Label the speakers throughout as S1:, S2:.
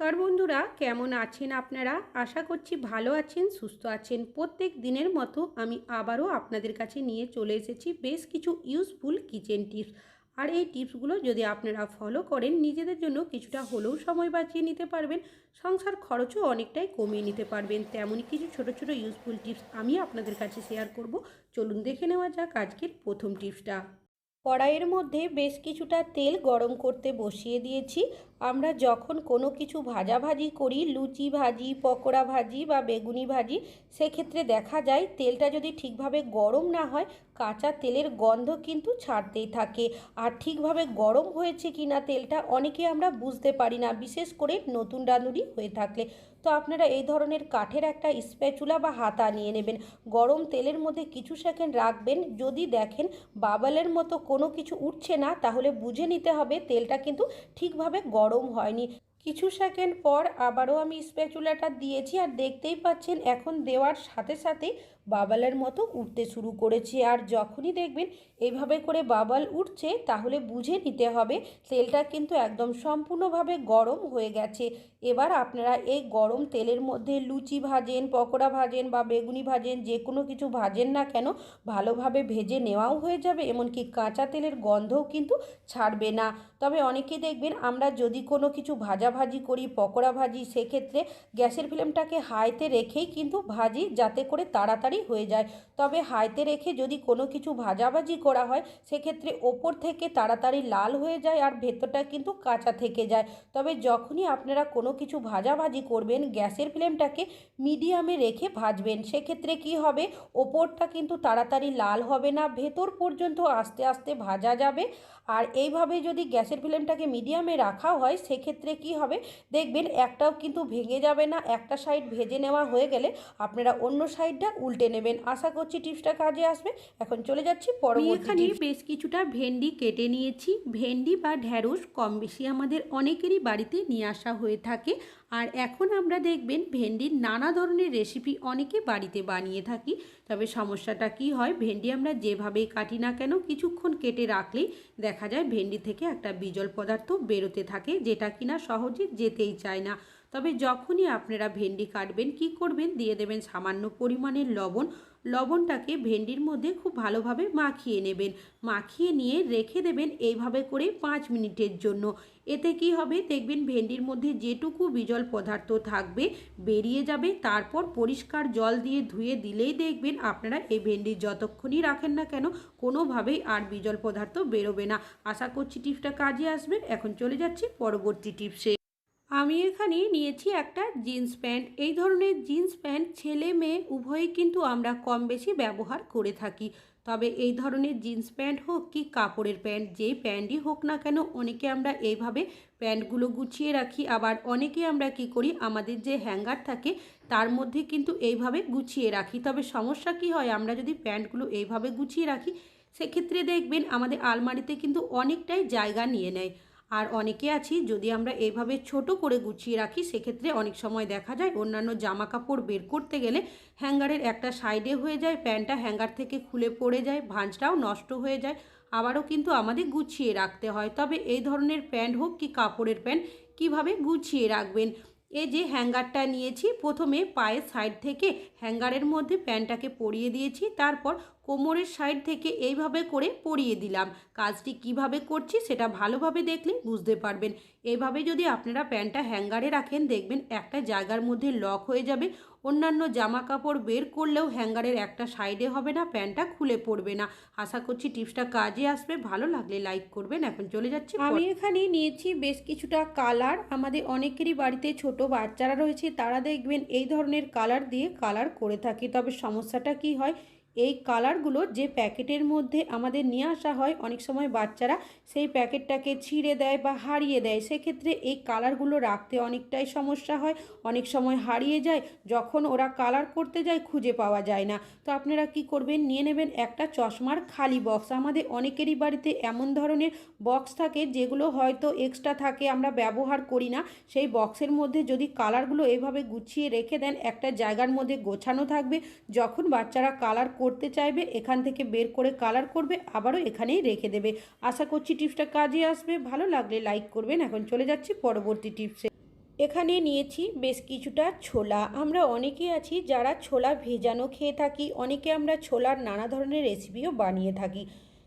S1: নমস্কার বন্ধুরা, কেমন আছেন আপনারা? আশা করছি ভালো আছেন, সুস্থ আছেন। প্রত্যেক দিনের মতো আমি আবারও আপনাদের কাছে নিয়ে চলে এসেছি বেশ কিছু ইউজফুল কিচেন টিপস আর এই টিপসগুলো যদি আপনারা ফলো করেন, নিজেদের জন্য কিছুটা হলেও সময় বাঁচিয়ে নিতে পারবেন, সংসার খরচও অনেকটাই কমিয়ে নিতে পারবেন। তেমনই কিছু ছোট ছোট ইউজফুল টিপস আমি আপনাদের কাছে শেয়ার করব। চলুন দেখে নেওয়া যাক আজকের প্রথম টিপসটা কড়াইয়ের মধ্যে বেশ কিছুটা তেল গরম করতে বসিয়ে দিয়েছি। আমরা যখন কোনো কিছু ভাজাভাজি করি, লুচি ভাজি, পকোড়া ভাজি বা বেগুনি ভাজি, সেক্ষেত্রে দেখা যায় তেলটা যদি ঠিকভাবে গরম না হয়, কাঁচা তেলের গন্ধ কিন্তু ছাড়তেই থাকে। আর ঠিকভাবে গরম হয়েছে কি না তেলটা অনেকে আমরা বুঝতে পারি না, বিশেষ করে নতুন রাঁধুনি হয়ে থাকলে। তো আপনারা এই ধরনের কাঠের একটা স্প্যাচুলা বা হাতা নিয়ে নেবেন। গরম তেলের মধ্যে কিছু সেকেন্ড রাখবেন। যদি দেখেন বাবালের মতো কোনো কিছু উঠছে না, তাহলে বুঝে নিতে হবে তেলটা কিন্তু ঠিকভাবে গরম হয়নি। কিছু সেকেন্ড পর আবারও আমি স্প্যাচুলাটা দিয়েছি আর দেখতেই পাচ্ছেন এখন দেওয়ার সাথে সাথে বাবালের মতো উঠতে শুরু করেছে। আর যখনই দেখবেন এইভাবে করে বাবাল উঠছে, তাহলে বুঝে নিতে হবে তেলটা কিন্তু একদম সম্পূর্ণভাবে গরম হয়ে গেছে। এবার আপনারা এই গরম তেলের মধ্যে লুচি ভাজেন, পকোড়া ভাজেন বা বেগুনি ভাজেন, যে কোনো কিছু ভাজেন না কেন, ভালোভাবে ভেজে নেওয়াও হয়ে যাবে, এমনকি কাঁচা তেলের গন্ধও কিন্তু ছাড়বে না। তবে অনেকে দেখবেন আমরা যদি কোনো কিছু ভাজাভাজি করি, পকোড়া ভাজি, সেক্ষেত্রে গ্যাসের ফ্লেমটাকে হাইতে রেখেই কিন্তু ভাজি যাতে করে তাড়াতাড়ি হয়ে যায়। তবে হাইতে রেখে যদি কোনো কিছু ভাজাভাজি করা হয়, সেক্ষেত্রে ওপর থেকে তাড়াতাড়ি লাল হয়ে যায় আর ভেতরটা কিন্তু কাঁচা থেকে যায়। তবে যখনই আপনারা কোনো কিছু ভাজাভাজি করবেন, গ্যাসের ফ্লেমটাকে মিডিয়ামে রেখে ভাজবেন, সেক্ষেত্রে কি হবে? ওপরটা কিন্তু তাড়াতাড়ি লাল হবে না, ভেতর পর্যন্ত আস্তে আস্তে ভাজা যাবে। আর এইভাবে যদি গ্যাসের ফ্লেমটাকে মিডিয়ামে রাখা হয়, সেক্ষেত্রে কি হবে। দেখবেন একটাও কিন্তু ভেঙে যাবে না একটা সাইড ভেজে নেওয়া হয়ে গেলে আপনারা অন্য সাইডটা উল্টে নেবেন। আশা করছি টিপসটা কাজে আসবে। এখন চলে যাচ্ছি পরবর্তী এখানে বেশ কিছুটা ভেন্ডি কেটে নিয়েছি। ভেন্ডি বা ঢ্যাঁড়স কম বেশি আমাদের অনেকেরই বাড়িতে নিয়ে আসা হয়ে থাকে। আর এখন আমরা দেখবেন ভেন্ডির নানা ধরনের রেসিপি অনেকে বাড়িতে বানিয়ে থাকি। তবে সমস্যাটা কি হয়, ভেন্ডি আমরা যেভাবেই কাটি না কেন কিছুক্ষণ কেটে রাখলেই দেখা যায় ভেন্ডি থেকে একটা বিজল পদার্থ বেরোতে থাকে, যেটা কিনা সহজে যেতেই চায় না। তবে যখনই আপনারা ভেন্ডি কাটবেন, কি করবেন? দিয়ে দেবেন সামান্য পরিমাণের লবণ। লবণটাকে ভেন্ডির মধ্যে খুব ভালোভাবে মাখিয়ে নেবেন। মাখিয়ে নিয়ে রেখে দেবেন এইভাবে করে পাঁচ মিনিটের জন্য। এতে কি হবে? দেখবেন ভেন্ডির মধ্যে যেটুকু বিজল পদার্থ থাকবে, বেরিয়ে যাবে। তারপর পরিষ্কার জল দিয়ে ধুয়ে দিলেই দেখবেন আপনারা এই ভেন্ডি যতক্ষণই রাখেন না কেন, কোনোভাবেই আর বিজল পদার্থ বেরোবে না। আশা করছি টিপসটা কাজে আসবে। এখন চলে যাচ্ছি পরবর্তী টিপসে। আমি এখানে নিয়েছি একটা জিন্স প্যান্ট। এই ধরনের জিন্স প্যান্ট ছেলে মেয়ে উভয়ই কিন্তু আমরা কম বেশি ব্যবহার করে থাকি। তবে এই ধরনের জিন্স প্যান্ট হোক কি কাপড়ের প্যান্ট যেই প্যান্টই হোক না কেন, অনেকে আমরা এইভাবে প্যান্টগুলো গুছিয়ে রাখি। আবার অনেকে আমরা কি করি, আমাদের যে হ্যাঙ্গার থাকে, তার মধ্যে কিন্তু এইভাবে গুছিয়ে রাখি। তবে সমস্যা কি হয়, আমরা যদি প্যান্টগুলো এইভাবে গুছিয়ে রাখি, সেক্ষেত্রে দেখবেন আমাদের আলমারিতে কিন্তু অনেকটাই জায়গা নিয়ে নেয়। আর অনেকে আছি, যদি আমরা এইভাবে ছোট করে গুছিয়ে রাখি, সেক্ষেত্রে অনেক সময় দেখা যায় অন্যান্য জামা কাপড় বের করতে গেলে হ্যাঙ্গারের একটা সাইডে হয়ে যায়, প্যান্টটা হ্যাঙ্গার থেকে খুলে পড়ে যায়, ভাঁজটাও নষ্ট হয়ে যায়। আবারও কিন্তু আমাদের গুছিয়ে রাখতে হয়। তবে এই ধরনের প্যান্ট হোক কি কাপড়ের প্যান্ট, কীভাবে গুছিয়ে রাখবেন? এই যে হ্যাঙ্গারটা নিয়েছি, প্রথমে পায়ের সাইড থেকে হ্যাঙ্গারের মধ্যে প্যান্টটাকে পরিয়ে দিয়েছি, তারপর কোমরের সাইড থেকে এইভাবে করে পরিয়ে দিলাম। কাজটি কীভাবে করছি সেটা ভালোভাবে দেখলে বুঝতে পারবেন। এইভাবে যদি আপনারা প্যান্টটা হ্যাঙ্গারে রাখেন, দেখবেন একটা জায়গার মধ্যে লক হয়ে যাবে। অন্যান্য জামা কাপড় বের করলেও হ্যাঙ্গারের একটা সাইডে হবে না, প্যান্টটা খুলে পড়বে না। আশা করছি টিপসটা কাজে আসবে। ভালো লাগলে লাইক করবেন। এখন চলে যাচ্ছি আমি এখানে নিয়েছি বেশ কিছুটা কালার। আমাদের অনেকেরই বাড়িতে ছোট বাচ্চারা রয়েছে, তারা দেখবেন এই ধরনের কালার দিয়ে কালার করে থাকি। তবে সমস্যাটা কি হয়? এই কালারগুলো যে প্যাকেটের মধ্যে আমাদের নিয়ে আসা হয়, অনেক সময় বাচ্চারা সেই প্যাকেটটাকে ছিঁড়ে দেয় বা হারিয়ে দেয়। সেক্ষেত্রে এই কালারগুলো রাখতে অনেকটাই সমস্যা হয়, অনেক সময় হারিয়ে যায়, যখন ওরা কালার করতে যায় খুঁজে পাওয়া যায় না। তো আপনারা কি করবেন, নিয়ে নেবেন একটা চশমার খালি বক্স। আমাদের অনেকেরই বাড়িতে এমন ধরনের বক্স থাকে, যেগুলো হয়তো এক্সট্রা থাকে, আমরা ব্যবহার করি না। সেই বক্সের মধ্যে যদি কালারগুলো এভাবে গুছিয়ে রেখে দেন, একটা জায়গার মধ্যে গোছানো থাকবে। যখন বাচ্চারা কালার করতে চাইবে, এখান থেকে বের করে কালার করবে, আবারও এখানেই রেখে দেবে। আশা করছি টিপসটা কাজে আসবে। ভালো লাগলে লাইক করবেন। এখন চলে যাচ্ছি পরবর্তী টিপসে এখানে নিয়েছি বেশ কিছুটা ছোলা। আমরা অনেকে আছি যারা ছোলা ভেজানো খেয়ে থাকি, অনেকে আমরা ছোলার নানা ধরনের রেসিপিও বানিয়ে থাকি।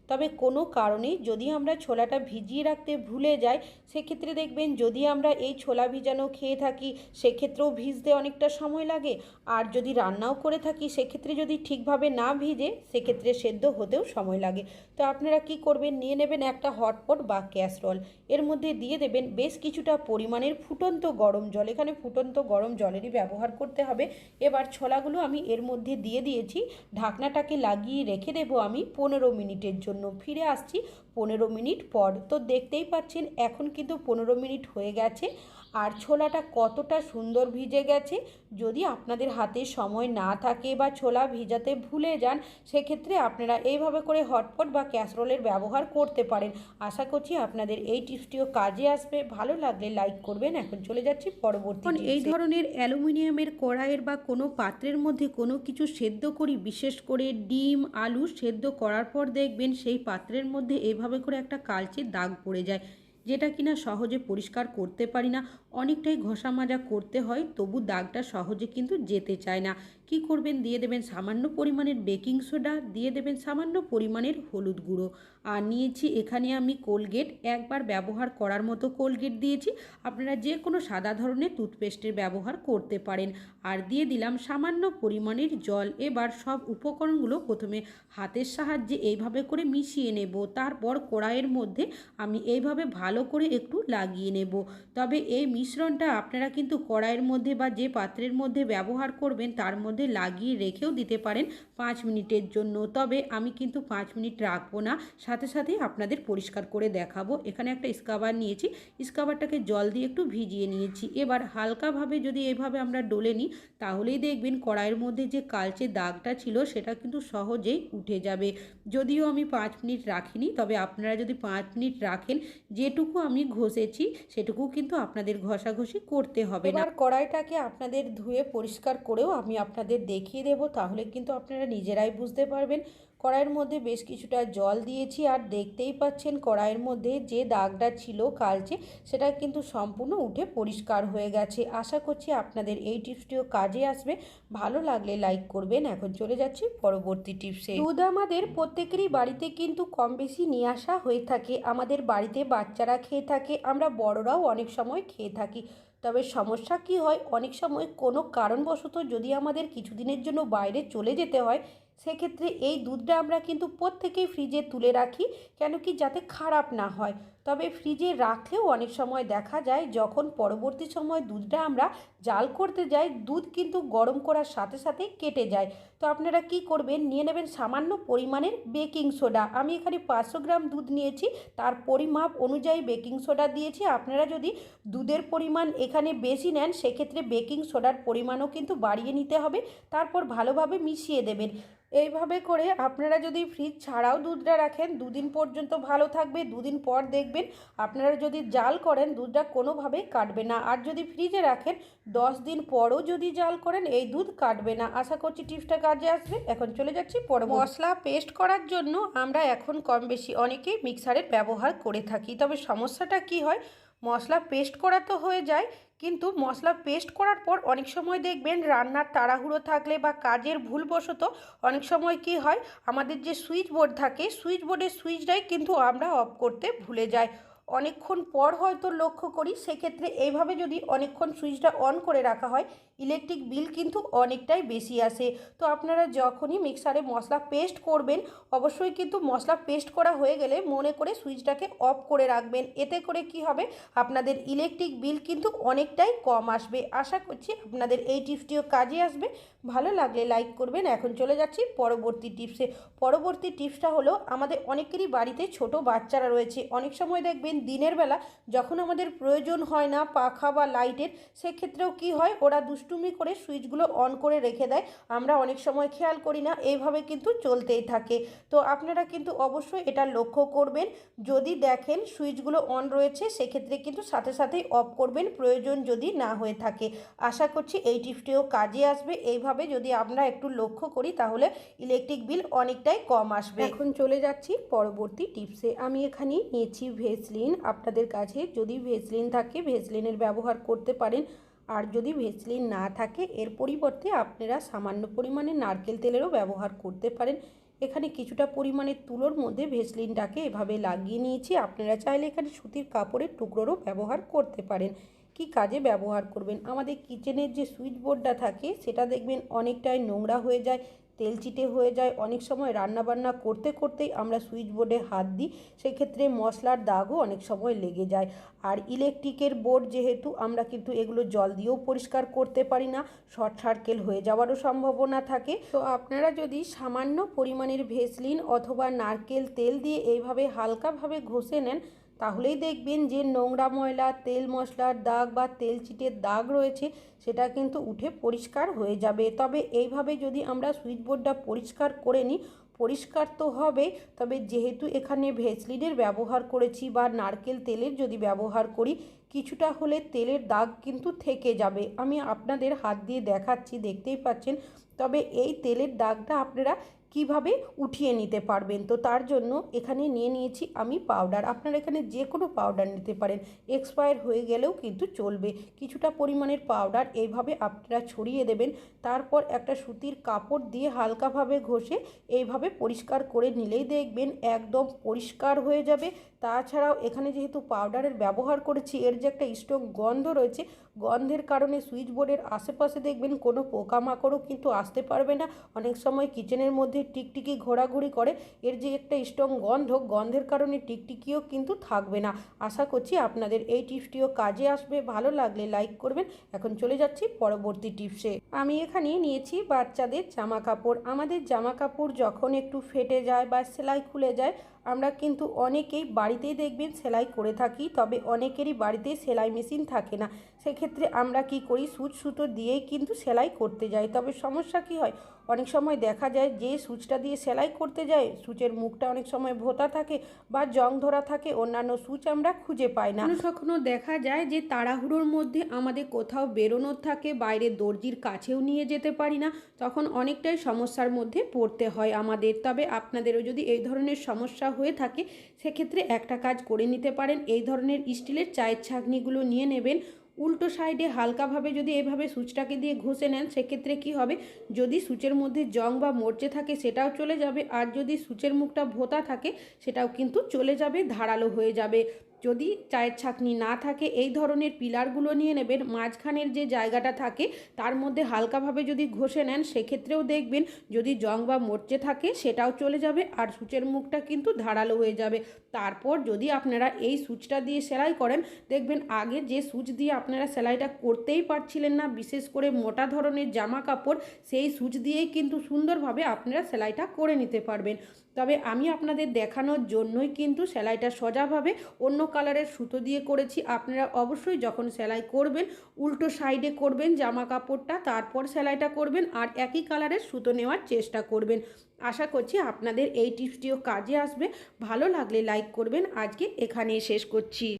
S1: তবে কোনো কারণে যদি আমরা ছোলাটা ভিজিয়ে রাখতে ভুলে যাই, সেক্ষেত্রে দেখবেন যদি আমরা এই ছোলা ভিজানো খেয়ে থাকি, সেক্ষেত্রেও ভিজতে অনেকটা সময় লাগে। আর যদি রান্নাও করে থাকি, সেক্ষেত্রে যদি ঠিকভাবে না ভিজে, সেক্ষেত্রে সেদ্ধ হতেও সময় লাগে। তো আপনারা কি করবেন? নিয়ে নেবেন একটা হটপট বা ক্যাসরল। এর মধ্যে দিয়ে দেবেন বেশ কিছুটা পরিমাণের ফুটন্ত গরম জল। এখানে ফুটন্ত গরম জলেরই ব্যবহার করতে হবে। এবার ছোলাগুলো আমি এর মধ্যে দিয়ে দিয়েছি। ঢাকনাটাকে লাগিয়ে রেখে দেবো আমি পনেরো মিনিটের জন্য। ফিরে আসছি পনেরো মিনিট পর। তো দেখতেই পাচ্ছেন এখন কিন্তু পনেরো মিনিট হয়ে গেছে। আর ছোলাটা কতটা সুন্দর ভিজে গেছে যদি আপনাদের হাতে সময় না থাকে বা ছোলা ভিজাতে ভুলে যান সেক্ষেত্রে আপনারা এইভাবে করে হটপট বা ক্যাসরোলের ব্যবহার করতে পারেন। আশা করছি আপনাদের এই টিপসটিও কাজে আসবে। ভালো লাগলে লাইক করবেন। এখন চলে যাচ্ছি পরবর্তী এই ধরনের অ্যালুমিনিয়ামের কড়াইয়ের বা কোনো পাত্রের মধ্যে কোনো কিছু সেদ্ধ করি বিশেষ করে ডিম আলু সেদ্ধ করার পর দেখবেন সেই পাত্রের মধ্যে এইভাবে করে একটা কালচে দাগ পড়ে যায় যেটা কিনা সহজে পরিষ্কার করতে পারি না। অনেকটাই ঘষা মাজা করতে হয়, তবু দাগটা সহজে কিন্তু যেতে চায় না। কি করবেন? দিয়ে দেবেন সামান্য পরিমাণের বেকিং সোডা, দিয়ে দেবেন সামান্য পরিমাণের হলুদ গুঁড়ো। আর নিয়েছি এখানে আমি কোলগেট, একবার ব্যবহার করার মতো কোলগেট দিয়েছি। আপনারা যে কোনো সাদা ধরনের টুথপেস্টের ব্যবহার করতে পারেন। আর দিয়ে দিলাম সামান্য পরিমাণের জল। এবার সব উপকরণগুলো প্রথমে হাতের সাহায্যে এইভাবে করে মিশিয়ে নেব। তারপর কড়াইয়ের মধ্যে আমি এইভাবে ভালো করে একটু লাগিয়ে নেব। তবে এই মিশ্রণটা আপনারা কিন্তু কড়াইয়ের মধ্যে বা যে পাত্রের মধ্যে ব্যবহার করবেন, তার মধ্যে লাগিয়ে রেখেও দিতে পারেন পাঁচ মিনিটের জন্য। তবে আমি কিন্তু পাঁচ মিনিট রাখব না। সাথে সাথেই আপনাদের পরিষ্কার করে দেখাবো। এখানে একটা স্কাবার নিয়েছি। স্কাবারটাকে জল দিয়ে একটু ভিজিয়ে নিয়েছি। এবার হালকাভাবে যদি এভাবে আমরা ডলে নিই, তাহলেই দেখবেন কড়াইয়ের মধ্যে যে কালচে দাগটা ছিল, সেটা কিন্তু সহজেই উঠে যাবে। যদিও আমি পাঁচ মিনিট রাখিনি, তবে আপনারা যদি পাঁচ মিনিট রাখেন, যেটুকু আমি ঘষেছি, সেটুকু কিন্তু আপনাদের ঘষাঘষি করতে হবে না। আর কড়াইটাকে আপনাদের ধুয়ে পরিষ্কার করেও আমি আপনাদের দেখিয়ে দেব, তাহলে কিন্তু আপনারা নিজেরাই বুঝতে পারবেন কড়াইয়ের মধ্যে বেশ কিছুটা জল দিয়েছি আর দেখতেই পাচ্ছেন কড়াইয়ের মধ্যে যে দাগটা ছিল কালচে, সেটা কিন্তু সম্পূর্ণ উঠে পরিষ্কার হয়ে গেছে। আশা করছি আপনাদের এই টিপসটিও কাজে আসবে। ভালো লাগলে লাইক করবেন। এখন চলে যাচ্ছি পরবর্তী টিপসে। দুধ আমাদের প্রত্যেকেরই বাড়িতে কিন্তু কম বেশি নিয়ে আসা হয়ে থাকে। আমাদের বাড়িতে বাচ্চারা খেয়ে থাকে, আমরা বড়রাও অনেক সময় খেয়ে থাকি। তবে সমস্যা কি হয়? অনেক সময় কোনো কারণবশত যদি আমাদের কিছুদিনের জন্য বাইরে চলে যেতে হয় সেক্ষেত্রে এই দুধটা আমরা কিন্তু প্রত্যেকেই ফ্রিজে তুলে রাখি, কেন কি যাতে খারাপ না হয়। তবে ফ্রিজে রাখলেও অনেক সময় দেখা যায় যখন পরবর্তী সময় দুধটা আমরা জাল করতে যাই, দুধ কিন্তু গরম করার সাথে সাথে কেটে যায়। তো আপনারা কি করবেন? নিয়ে নেবেন সামান্য পরিমাণের বেকিং সোডা। আমি এখানে পাঁচশো গ্রাম দুধ নিয়েছি, তার পরিমাপ অনুযায়ী বেকিং সোডা দিয়েছি। আপনারা যদি দুধের পরিমাণ এখানে বেশি নেন, সেক্ষেত্রে বেকিং সোডার পরিমাণও কিন্তু বাড়িয়ে নিতে হবে। তারপর ভালোভাবে মিশিয়ে দেবেন। এইভাবে করে আপনারা যদি ফ্রিজ ছাড়াও দুধটা রাখেন, দুদিন পর্যন্ত ভালো থাকবে। দুদিন পর দেখবেন আপনারা যদি জাল করেন, দুধটা কোনোভাবেই কাটবে না। আর যদি ফ্রিজে রাখেন, দশ দিন পরও যদি জাল করেন, এই দুধ কাটবে না। আশা করছি টিপসটা কাজে আসবে। এখন চলে যাচ্ছি পর মশলা পেস্ট করার জন্য আমরা এখন কম বেশি অনেকেই মিক্সারের ব্যবহার করে থাকি। তবে সমস্যাটা কি হয় মশলা পেস্ট করা তো হয়ে যায়, কিন্তু মশলা পেস্ট করার পর অনেক সময় দেখবেন রান্নার তাড়াহুড়ো থাকলে বা কাজের ভুলবশত অনেক সময় কি হয়, আমাদের যে সুইচ বোর্ড থাকে, সুইচ বোর্ডের সুইচটাই কিন্তু আমরা অফ করতে ভুলে যাই। অনেকক্ষণ পর হয়তো লক্ষ্য করি, সেক্ষেত্রে এইভাবে যদি অনেকক্ষণ সুইচটা অন করে রাখা হয় ইলেকট্রিক বিল কিন্তু অনেকটাই বেশি আসে। তো আপনারা যখনই মিক্সারে মশলা পেস্ট করবেন, অবশ্যই কিন্তু মশলা পেস্ট করা হয়ে গেলে মনে করে সুইচটাকে অফ করে রাখবেন। এতে করে কি হবে? আপনাদের ইলেকট্রিক বিল কিন্তু অনেকটাই কম আসবে। আশা করছি আপনাদের এই টিপসটিও কাজে আসবে। ভালো লাগলে লাইক করবেন। এখন চলে যাচ্ছি পরবর্তী টিপসে। পরবর্তী টিপসটা হলো, আমাদের অনেকেরই বাড়িতে ছোট বাচ্চারা রয়েছে। অনেক সময় দেখবেন দিনের বেলা যখন আমাদের প্রয়োজন হয় না পাখা বা লাইটের, সেক্ষেত্রেও কি হয়? ওরা দুষ্টুমি করে সুইচগুলো অন করে রেখে দেয়। আমরা অনেক সময় খেয়াল করি না এইভাবে কিন্তু চলতেই থাকে। তো আপনারা কিন্তু অবশ্যই এটা লক্ষ্য করবেন। যদি দেখেন সুইচগুলো অন রয়েছে, সেক্ষেত্রে কিন্তু সাথে সাথেই অফ করবেন, প্রয়োজন যদি না হয়ে থাকে। আশা করছি এই টিপসটিও কাজে আসবে। এইভাবে যদি আমরা একটু লক্ষ্য করি, তাহলে ইলেকট্রিক বিল অনেকটাই কম আসবে। এখন চলে যাচ্ছি পরবর্তী টিপসে। আমি এখানে নিয়েছি ভেসলিন। আপনাদের কাছে যদি ভেসলিন থাকে, ভেসলিনের ব্যবহার করতে পারেন। আর যদি ভেসলিন না থাকে, এর পরিবর্তে আপনারা সামান্য পরিমাণে নারকেল তেলেরও ব্যবহার করতে পারেন। এখানে কিছুটা পরিমাণে তুলোর মধ্যে ভেসলিনটাকে এভাবে লাগিয়ে নিয়েছি। আপনারা চাইলে এখানে সুতির কাপড়ের টুকরোরও ব্যবহার করতে পারেন। কি কাজে ব্যবহার করবেন? আমাদের কিচেনের যে সুইচ বোর্ডটা থাকে, সেটা দেখবেন অনেকটাই নোংরা হয়ে যায়। তেল চিটে হয়ে যায়। অনেক সময় রান্নাবান্না করতে করতেই আমরা সুইচ বোর্ডে হাত দিই, সেক্ষেত্রে মশলার দাগও অনেক সময় লেগে যায়। আর ইলেকট্রিকের বোর্ড যেহেতু, আমরা কিন্তু এগুলো জল দিয়েও পরিষ্কার করতে পারি না। শর্ট সার্কেল হয়ে যাওয়ারও সম্ভাবনা থাকে। তো আপনারা যদি সামান্য পরিমাণের ভেসলিন অথবা নারকেল তেল দিয়ে এইভাবে হালকাভাবে ঘষে নেন তাহলেই দেখবেন যে নোংরা ময়লা, তেল মশলার দাগ বা তেল চিটের দাগ রয়েছে, সেটা কিন্তু উঠে পরিষ্কার হয়ে যাবে। তবে এইভাবে যদি আমরা সুইচ বোর্ডটা পরিষ্কার করে নিই, পরিষ্কার তো হবে, তবে যেহেতু এখানে ভেসলিনের ব্যবহার করেছি বা নারকেল তেলের যদি ব্যবহার করি, কিছুটা হলে তেলের দাগ কিন্তু থেকে যাবে। আমি আপনাদের হাত দিয়ে দেখাচ্ছি, দেখতেই পাচ্ছেন। তবে এই তেলের দাগটা আপনারা কীভাবে উঠিয়ে নিতে পারবেন? তো তার জন্য এখানে নিয়ে নিয়েছি আমি পাউডার আপনারা এখানে যে কোনো পাউডার নিতে পারেন। এক্সপায়ার হয়ে গেলেও কিন্তু চলবে। কিছুটা পরিমাণের পাউডার এইভাবে আপনারা ছড়িয়ে দেবেন। তারপর একটা সুতির কাপড় দিয়ে হালকাভাবে ঘষে এইভাবে পরিষ্কার করে নিলেই দেখবেন একদম পরিষ্কার হয়ে যাবে। তাছাড়াও এখানে যেহেতু পাউডারের ব্যবহার করেছি, এর যে একটা স্ট্রং গন্ধ রয়েছে, গন্ধের কারণে সুইচ বোর্ডের আশেপাশে দেখবেন কোনো পোকামাকড়ও কিন্তু আসতে পারবে না। অনেক সময় কিচেনের মধ্যে টিকটিকি ঘোরাঘুরি করে, এর যে একটা স্ট্রং গন্ধ, গন্ধের কারণে টিকটিকিও কিন্তু থাকবে না। আশা করছি আপনাদের এই টিপসটিও কাজে আসবে, ভালো লাগলে লাইক করবেন। এখন চলে যাচ্ছি পরবর্তী টিপসে। আমি এখানে নিয়েছি বাচ্চাদের জামা কাপড়। আমাদের জামা কাপড় যখন একটু ফেটে যায় বা সেলাই খুলে যায় আমরা কিন্তু অনেকেই বাড়িতেই দেখবেন সেলাই করে থাকি, তবে অনেকেরই বাড়িতে সেলাই মেশিন থাকে না। সেক্ষেত্রে আমরা কি করি? সুচ সুতো দিয়েই কিন্তু সেলাই করতে যাই। তবে সমস্যা কি হয়? অনেক সময় দেখা যায় যে সুচটা দিয়ে সেলাই করতে যায় সুচের মুখটা অনেক সময় ভোতা থাকে বা জং ধরা থাকে, অন্যান্য সুচ আমরা খুঁজে পাই না। কখনো দেখা যায় যে তাড়াহুড়োর মধ্যে আমাদের কোথাও বেরোনোর থাকে, বাইরে দর্জির কাছেও নিয়ে যেতে পারি না, তখন অনেকটাই সমস্যার মধ্যে পড়তে হয় আমাদের। তবে আপনাদেরও যদি এই ধরনের সমস্যা হয়ে থাকে, সেক্ষেত্রে একটা কাজ করে নিতে পারেন। এই ধরনের স্টিলের চায়ের ছাঁকনিগুলো নিয়ে নেবেন। উল্টো সাইডে হালকাভাবে যদি এভাবে সুচটাকে দিয়ে ঘষে নেন, সেক্ষেত্রে কি হবে? যদি সুচের মধ্যে জং বা মরচে থাকে, সেটাও চলে যাবে। আর যদি সুচের মুখটা ভোতা থাকে, সেটাও কিন্তু চলে যাবে, ধারালো হয়ে যাবে। যদি চায়ের ছাকনি না থাকে, এই ধরনের পিলারগুলো নিয়ে নেবেন। মাঝখানের যে জায়গাটা থাকে, তার মধ্যে হালকাভাবে যদি ঘষে নেন, সেক্ষেত্রেও দেখবেন যদি জং বা মরচে থাকে, সেটাও চলে যাবে আর সূচের মুখটা কিন্তু ধারালো হয়ে যাবে। তারপর যদি আপনারা এই সুচটা দিয়ে সেলাই করেন, দেখবেন আগে যে সুচ দিয়ে আপনারা সেলাইটা করতেই পারছিলেন না, বিশেষ করে মোটা ধরনের জামা কাপড়, সেই সুচ দিয়েই কিন্তু সুন্দরভাবে আপনারা সেলাইটা করে নিতে পারবেন। তবে আমি আপনাদের দেখানোর জন্যই কিন্তু সেলাইটা সোজাভাবে অন্য কালারের সুতো দিয়ে করেছি। আপনারা অবশ্যই যখন সেলাই করবেন, উল্টো সাইডে করবেন জামা কাপড়টা তারপর সেলাইটা করবেন আর একই কালারের সুতো নেওয়ার চেষ্টা করবেন। আশা করছি আপনাদের এই টিপসটিও কাজে আসবে। ভালো লাগলে লাইক করবেন। আজকে এখানেই শেষ করছি।